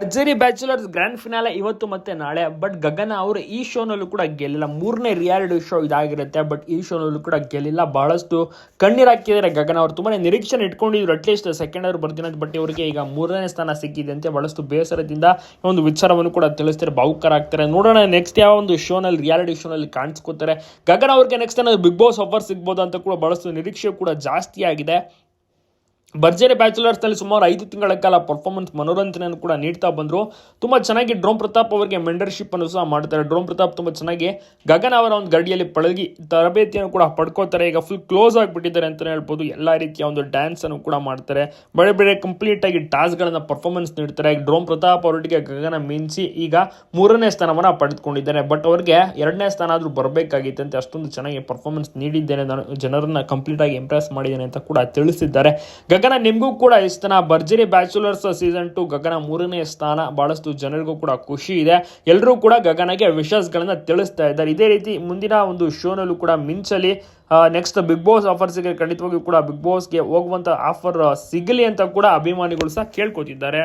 ಭರ್ಜರಿ bachelors grand finale ಇವತ್ತು ಮತ್ತೆ ನಾಳೆ. ಬಟ್ ಗಗನ ಅವರು ಈ ಶೋನಲ್ಲೂ ಕೂಡ ಗೆಲ್ಲಿಲ್ಲ. ಮೂರನೇ ರಿಯಾಲಿಟಿ ಶೋ ಇದಾಗಿರುತ್ತೆ, ಬಟ್ ಈ ಶೋನಲ್ಲೂ ಕೂಡ ಗೆಲ್ಲಿಲ್ಲ. ಬಹಳಷ್ಟು ಕಣ್ಣೀರು ಹಾಕಿದ್ದಾರೆ ಗಗನ ಅವರು. ತುಂಬಾ ನಿರೀಕ್ಷೆ ಇಟ್ಕೊಂಡಿದ್ರು. ಅಟ್ಲೀಸ್ಟ್ ಸೆಕೆಂಡ್ ಅವರು ಬರ್ತೀನಿ ಬಟ್ ಇವರಿಗೆ ಈಗ ಮೂರನೇ ಸ್ಥಾನ ಸಿಕ್ಕಿದೆ ಅಂತ ಬಹಳಷ್ಟು ಬೇಸರದಿಂದ ಒಂದು ವಿಚಾರವನ್ನು ಕೂಡ ತಿಳಿಸ್ತಾರೆ ಭಾವುಕರಾಗ್ತಾರೆ ನೋಡೋಣ ನೆಕ್ಸ್ಟ್ ಯಾವ ಒಂದು ಶೋನಲ್ಲಿ ರಿಯಾಲಿಟಿ ಶೋನಲ್ಲಿ ಕಾಣಿಸ್ಕೋತಾರೆ. ಗಗನ ಅವ್ರಿಗೆ ನೆಕ್ಸ್ಟ್ ಏನಾದ್ರು ಬಿಗ್ ಬಾಸ್ ಆಫರ್ ಸಿಗ್ಬೋದು ಅಂತ ಕೂಡ ಬಹಳಷ್ಟು ನಿರೀಕ್ಷೆ ಕೂಡ ಜಾಸ್ತಿ ಆಗಿದೆ. ಭರ್ಜರಿ ಬ್ಯಾಚುಲರ್ಸ್ನಲ್ಲಿ ಸುಮಾರು ಐದು ತಿಂಗಳ ಕಾಲ ಪರ್ಫಾರ್ಮೆನ್ಸ್ ಮನೋರಂಜನೆಯನ್ನು ಕೂಡ ನೀಡ್ತಾ ಬಂದರು. ತುಂಬ ಚೆನ್ನಾಗಿ ಡ್ರೋಮ್ ಪ್ರತಾಪ್ ಅವರಿಗೆ ಮೆಂಡರ್ಶಿಪ್ ಅನ್ನು ಸಹ ಮಾಡ್ತಾರೆ. ಡ್ರೋಮ್ ಪ್ರತಾಪ್ ತುಂಬ ಚೆನ್ನಾಗಿ ಗಗನ್ ಅವರ ಒಂದು ಗಡಿಯಲ್ಲಿ ಪಳಗಿ ತರಬೇತಿಯನ್ನು ಕೂಡ ಪಡ್ಕೋತಾರೆ. ಈಗ ಫುಲ್ ಕ್ಲೋಸ್ ಆಗಿಬಿಟ್ಟಿದ್ದಾರೆ ಅಂತಲೇ ಹೇಳ್ಬೋದು. ಎಲ್ಲ ರೀತಿಯ ಒಂದು ಡ್ಯಾನ್ಸ್ ಅನ್ನು ಕೂಡ ಮಾಡ್ತಾರೆ. ಬೇರೆ ಬೇರೆ ಕಂಪ್ಲೀಟ್ ಆಗಿ ಟಾಸ್ಕ್ಗಳನ್ನು ಪರ್ಫಾರ್ಮೆನ್ಸ್ ನೀಡ್ತಾರೆ. ಡ್ರೋಮ್ ಪ್ರತಾಪ್ ಅವರೊಟ್ಟಿಗೆ ಗಗನ ಮಿಂಚಿ ಈಗ ಮೂರನೇ ಸ್ಥಾನವನ್ನು ಪಡೆದುಕೊಂಡಿದ್ದಾರೆ. ಬಟ್ ಅವರಿಗೆ ಎರಡನೇ ಸ್ಥಾನ ಆದರೂ ಅಂತ ಅಷ್ಟೊಂದು ಚೆನ್ನಾಗಿ ಪರ್ಫಾರ್ಮೆನ್ಸ್ ನೀಡಿದ್ದೇನೆ. ನಾನು ಜನರನ್ನ ಕಂಪ್ಲೀಟ್ ಆಗಿ ಇಂಪ್ರೆಸ್ ಮಾಡಿದ್ದೇನೆ ಅಂತ ಕೂಡ ತಿಳಿಸಿದ್ದಾರೆ. ಗಗನ ನಿಮಗೂ ಕೂಡ ಇಷ್ಟನ ಭರ್ಜರಿ ಬ್ಯಾಚುಲರ್ಸ್ ಸೀಸನ್ ಟು ಗಗನ ಮೂರನೇ ಸ್ಥಾನ. ಬಹಳಷ್ಟು ಜನರಿಗೂ ಕೂಡ ಖುಷಿ ಇದೆ. ಎಲ್ಲರೂ ಕೂಡ ಗಗನಗೆ ವಿಶಸ್ಗಳನ್ನ ತಿಳಿಸ್ತಾ ಇದ್ದಾರೆ. ಇದೇ ರೀತಿ ಮುಂದಿನ ಒಂದು ಶೋನಲ್ಲೂ ಕೂಡ ಮಿಂಚಲಿ ನೆಕ್ಸ್ಟ್ ಬಿಗ್ ಬಾಸ್ ಆಫರ್ಸ್ಗೆ ಖಂಡಿತವಾಗಿಯೂ ಕೂಡ ಬಿಗ್ ಬಾಸ್ಗೆ ಹೋಗುವಂಥ ಆಫರ್ ಸಿಗಲಿ ಅಂತ ಕೂಡ ಅಭಿಮಾನಿಗಳು ಸಹ ಕೇಳ್ಕೊತಿದ್ದಾರೆ.